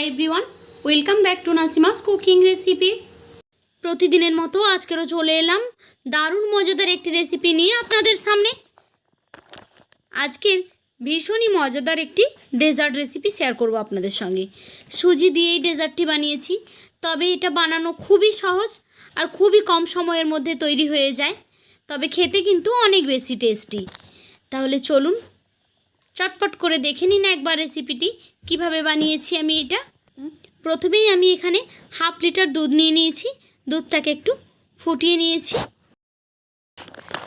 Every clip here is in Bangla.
Hi everyone welcome back to Nasima's cooking recipe প্রতিদিনের মতো আজকেরও চলে এলাম। দারুণ মজাদার একটি রেসিপি নিয়ে আপনাদের সামনে। আজকের ভীষণই মজাদার একটি ডেজার্ট রেসিপি শেয়ার করব আপনাদের সঙ্গে। সুজি দিয়ে এই ডেজার্টটি বানিয়েছি, তবে এটা বানানো খুবই সহজ আর খুবই কম সময়ের মধ্যে তৈরি হয়ে যায়, তবে খেতে কিন্তু অনেক বেশি টেস্টি তাহলে চলুন, চটপট করে দেখে নিন একবার রেসিপিটি কীভাবে বানিয়েছি আমি এটা? প্রথমেই আমি এখানে হাফ লিটার দুধ নিয়ে নিয়েছি। দুধটাকে একটু ফুটিয়ে নিয়েছি।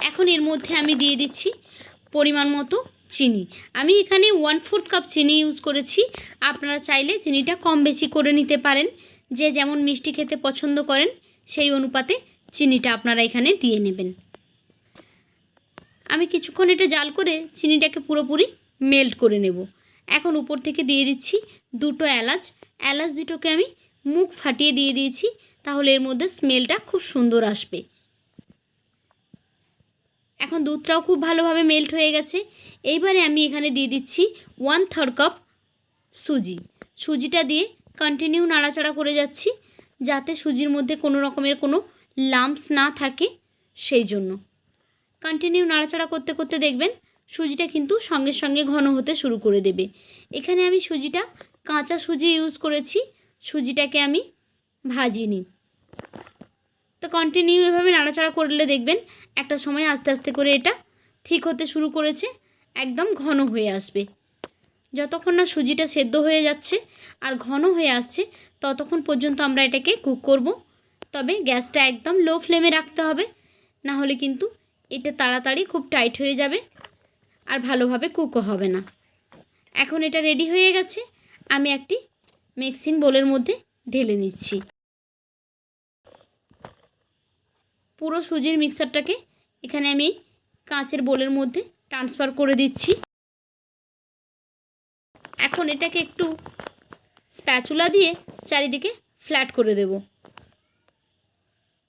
এখন এর মধ্যে আমি দিয়ে দিচ্ছি পরিমাণ মতো চিনি। আমি এখানে ওয়ান ফোর্থ কাপ চিনি ইউজ করেছি। আপনারা চাইলে চিনিটা কম বেশি করে নিতে পারেন। যে যেমন মিষ্টি খেতে পছন্দ করেন, সেই অনুপাতে চিনিটা আপনারা এখানে দিয়ে নেবেন। আমি কিছুক্ষণ এটা জাল করে চিনিটাকে পুরোপুরি মেল্ট করে নেব। এখন উপর থেকে দিয়ে দিচ্ছি দুটো এলাচ। এলাচ দুটোকে আমি মুখ ফাটিয়ে দিয়ে দিয়েছি, তাহলে এর মধ্যে স্মেলটা খুব সুন্দর আসবে। এখন দুধটাও খুব ভালোভাবে মেল্ট হয়ে গেছে। এইবারে আমি এখানে দিয়ে দিচ্ছি ওয়ান থার্ড কাপ সুজি। সুজিটা দিয়ে কন্টিনিউ নাড়াচাড়া করে যাচ্ছি, যাতে সুজির মধ্যে কোনো রকমের কোনো লাম্পস না থাকে সেই জন্য। কন্টিনিউ নাড়াচাড়া করতে করতে দেখবেন, সুজিটা কিন্তু সঙ্গে সঙ্গে ঘন হতে শুরু করে দেবে। এখানে আমি সুজিটা কাঁচা সুজি ইউজ করেছি, সুজিটাকে আমি ভাজিনি তো কন্টিনিউ এভাবে নাড়াচাড়া করলে দেখবেন একটা সময় আস্তে আস্তে করে এটা ঠিক হতে শুরু করেছে, একদম ঘন হয়ে আসবে। যতক্ষণ না সুজিটা সেদ্ধ হয়ে যাচ্ছে আর ঘন হয়ে আসছে, ততক্ষণ পর্যন্ত আমরা এটাকে কুক করব। তবে গ্যাসটা একদম লো ফ্লেমে রাখতে হবে, না হলে কিন্তু এটা তাড়াতাড়ি খুব টাইট হয়ে যাবে আর ভালোভাবে কুকও হবে না। এখন এটা রেডি হয়ে গেছে আমি একটি মিক্সিং বোলের মধ্যে ঢেলে নিচ্ছি। পুরো সুজির মিক্সারটাকে এখানে আমি কাঁচের বোলের মধ্যে ট্রান্সফার করে দিচ্ছি। এখন এটাকে একটু স্প্যাচুলা দিয়ে চারিদিকে ফ্ল্যাট করে দেব।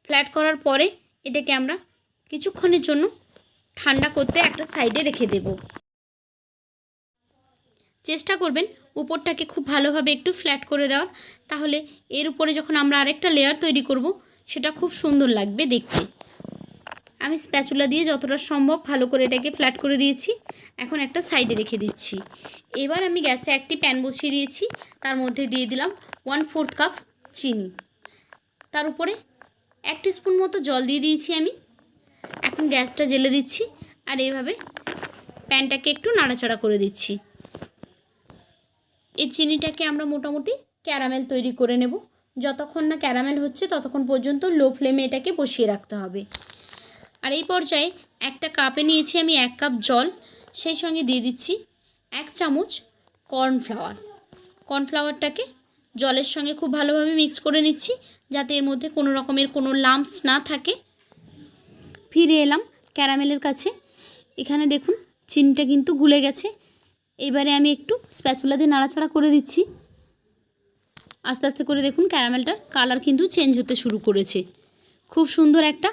ফ্ল্যাট করার পরে এটাকে আমরা কিছুক্ষণের জন্য ঠান্ডা করতে একটা সাইডে রেখে দেব। চেষ্টা করবেন উপরটাকে খুব ভালোভাবে একটু ফ্ল্যাট করে দেওয়ার। তাহলে এর উপরে যখন আমরা আরেকটা লেয়ার তৈরি করব, সেটা খুব সুন্দর লাগবে দেখতে। আমি স্প্যাচুলা দিয়ে যতটা সম্ভব ভালো করে এটাকে ফ্ল্যাট করে দিয়েছি। এখন একটা সাইডে রেখে দিচ্ছি। এবার আমি গ্যাসে একটি প্যান বসিয়ে দিয়েছি। তার মধ্যে দিয়ে দিলাম ওয়ান ফোর্থ কাপ চিনি। তার উপরে এক স্পুন মতো জল দিয়ে দিয়েছি আমি। এখন গ্যাসটা জেলে দিচ্ছি। আর এইভাবে প্যানটাকে একটু নাড়াচাড়া করে দিচ্ছি। এই চিনিটাকে আমরা মোটামুটি ক্যারামেল তৈরি করে নেব। যতক্ষণ না ক্যারামেল হচ্ছে, ততক্ষণ পর্যন্ত লো ফ্লেমে এটাকে বসিয়ে রাখতে হবে। আর এই পর্যায়ে একটা কাপে নিয়েছি আমি এক কাপ জল, সেই সঙ্গে দিয়ে দিচ্ছি এক চামচ কর্নফ্লাওয়ার। কর্নফ্লাওয়ারটাকে জলের সঙ্গে খুব ভালোভাবে মিক্স করে নিচ্ছি, যাতে এর মধ্যে কোনো রকমের কোনো লাম্পস না থাকে। ফিরে এলাম ক্যারামেলের কাছে। এখানে দেখুন, চিনিটা কিন্তু গুলে গেছে। এবারে আমি একটু স্প্যাচুলা দিয়ে নাড়াচাড়া করে দিচ্ছি। আস্তে আস্তে করে দেখুন ক্যারামেলটার কালার কিন্তু চেঞ্জ হতে শুরু করেছে। খুব সুন্দর একটা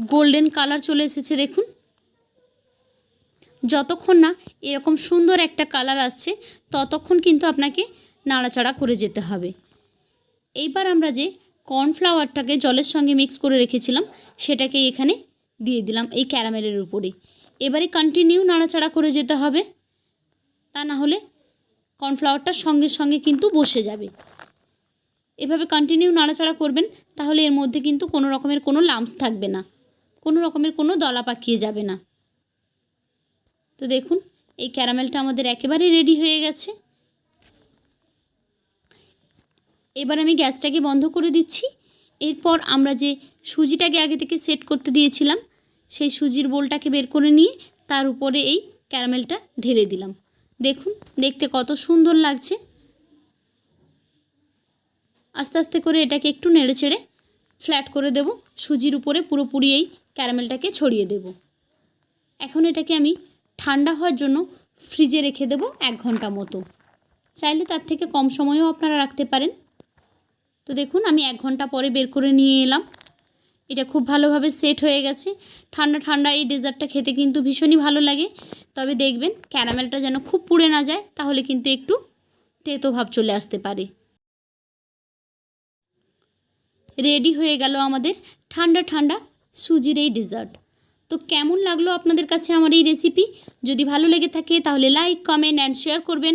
গোল্ডেন কালার চলে এসেছে দেখুন। যতক্ষণ না এরকম সুন্দর একটা কালার আসছে, ততক্ষণ কিন্তু আপনাকে নাড়াচাড়া করে যেতে হবে। এইবার আমরা যে কর্নফ্লাওয়ারটাকে জলের সঙ্গে মিক্স করে রেখেছিলাম, সেটাকে এখানে দিয়ে দিলাম এই ক্যারামেলের উপরে। এবারে কন্টিনিউ নাড়াচাড়া করে যেতে হবে। তা না হলে কর্নফ্লাওয়ারটা সঙ্গে সঙ্গে কিন্তু বসে যাবে। এভাবে কন্টিনিউ নাড়াচাড়া করবেন, তাহলে এর মধ্যে কিন্তু কোনো রকমের কোনো লাম্পস থাকবে না, কোনো রকমের কোনো দলা পাকিয়ে যাবে না। তো দেখুন, এই ক্যারামেলটা আমাদের একেবারে রেডি হয়ে গেছে। এবার আমি গ্যাসটাকে বন্ধ করে দিচ্ছি। এরপর আমরা যে সুজিটাকে আগে থেকে সেট করতে দিয়েছিলাম, সেই সুজির বোলটাকে বের করে নিয়ে তার উপরে এই ক্যারামেলটা ঢেলে দিলাম। দেখুন, দেখতে কত সুন্দর লাগছে। আস্তে আস্তে করে এটাকে একটু নেড়ে চেড়ে ফ্ল্যাট করে দেব। সুজির উপরে পুরোপুরি এই ক্যারামেলটাকে ছড়িয়ে দেব। এখন এটাকে আমি ঠান্ডা হওয়ার জন্য ফ্রিজে রেখে দেব এক ঘণ্টা মতো। চাইলে তার থেকে কম সময়ও আপনারা রাখতে পারেন। তো দেখুন, আমি এক ঘণ্টা পরে বের করে নিয়ে এলাম। এটা খুব ভালোভাবে সেট হয়ে গেছে। ঠান্ডা ঠান্ডা এই ডেজার্টটা খেতে কিন্তু ভীষণই ভালো লাগে। তবে দেখবেন ক্যারামেলটা যেন খুব পুড়ে না যায়, তাহলে কিন্তু একটু তেতো ভাব চলে আসতে পারে। রেডি হয়ে গেল আমাদের ঠান্ডা ঠান্ডা সুজির এই ডেজার্ট। তো কেমন লাগল আপনাদের কাছে আমার এই রেসিপি যদি ভালো লেগে থাকে তাহলে লাইক কমেন্ট অ্যান্ড শেয়ার করবেন।